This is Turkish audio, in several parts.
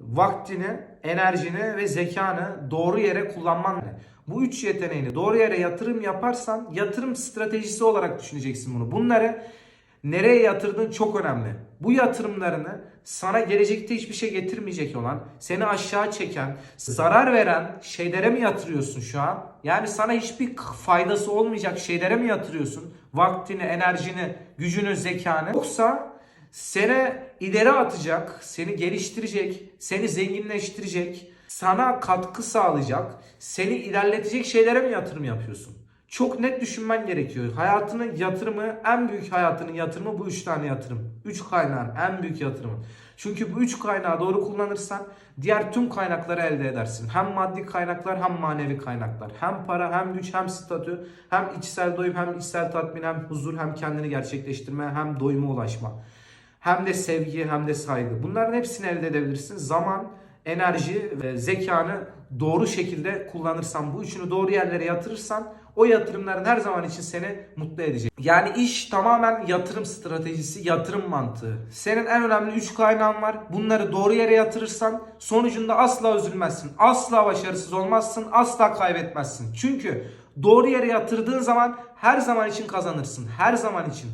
vaktini, enerjini ve zekanı doğru yere kullanman. Bu üç yeteneğini doğru yere yatırım yaparsan yatırım stratejisi olarak düşüneceksin bunu. Bunları nereye yatırdığın çok önemli. Bu yatırımlarını sana gelecekte hiçbir şey getirmeyecek olan, seni aşağı çeken, zarar veren şeylere mi yatırıyorsun şu an? Yani sana hiçbir faydası olmayacak şeylere mi yatırıyorsun? Vaktini, enerjini, gücünü, zekanı. Yoksa seni ileri atacak, seni geliştirecek, seni zenginleştirecek, sana katkı sağlayacak, seni ilerletecek şeylere mi yatırım yapıyorsun? Çok net düşünmen gerekiyor. Hayatının yatırımı, en büyük hayatının yatırımı bu üç tane yatırım. Üç kaynağın en büyük yatırımı. Çünkü bu üç kaynağı doğru kullanırsan diğer tüm kaynakları elde edersin. Hem maddi kaynaklar hem manevi kaynaklar. Hem para hem güç hem statü hem içsel doyum hem içsel tatmin hem huzur hem kendini gerçekleştirme hem doyuma ulaşma. Hem de sevgi hem de saygı. Bunların hepsini elde edebilirsin. Zaman, enerji ve zekanı doğru şekilde kullanırsan, bu üçünü doğru yerlere yatırırsan o yatırımların her zaman için seni mutlu edecek. Yani iş tamamen yatırım stratejisi, yatırım mantığı. Senin en önemli 3 kaynağın var. Bunları doğru yere yatırırsan sonucunda asla üzülmezsin. Asla başarısız olmazsın, asla kaybetmezsin. Çünkü doğru yere yatırdığın zaman her zaman için kazanırsın. Her zaman için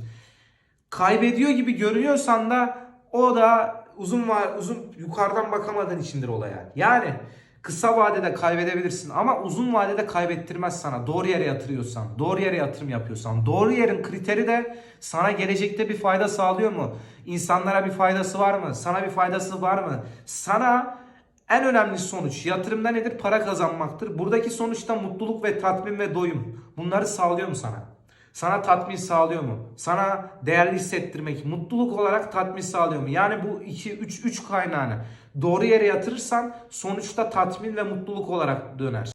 kaybediyor gibi görünüyorsan da o da uzun var uzun yukarıdan bakamadığın içindir olaya. Yani kısa vadede kaybedebilirsin ama uzun vadede kaybettirmez sana. Doğru yere yatırıyorsan, doğru yere yatırım yapıyorsan. Doğru yerin kriteri de sana gelecekte bir fayda sağlıyor mu? İnsanlara bir faydası var mı? Sana bir faydası var mı? Sana en önemli sonuç yatırımda nedir? Para kazanmaktır. Buradaki sonuçta mutluluk ve tatmin ve doyum. Bunları sağlıyor mu sana? Sana tatmin sağlıyor mu? Sana değerli hissettirmek, mutluluk olarak tatmin sağlıyor mu? Yani bu 2 3 3 kaynağını doğru yere yatırırsan sonuçta tatmin ve mutluluk olarak döner.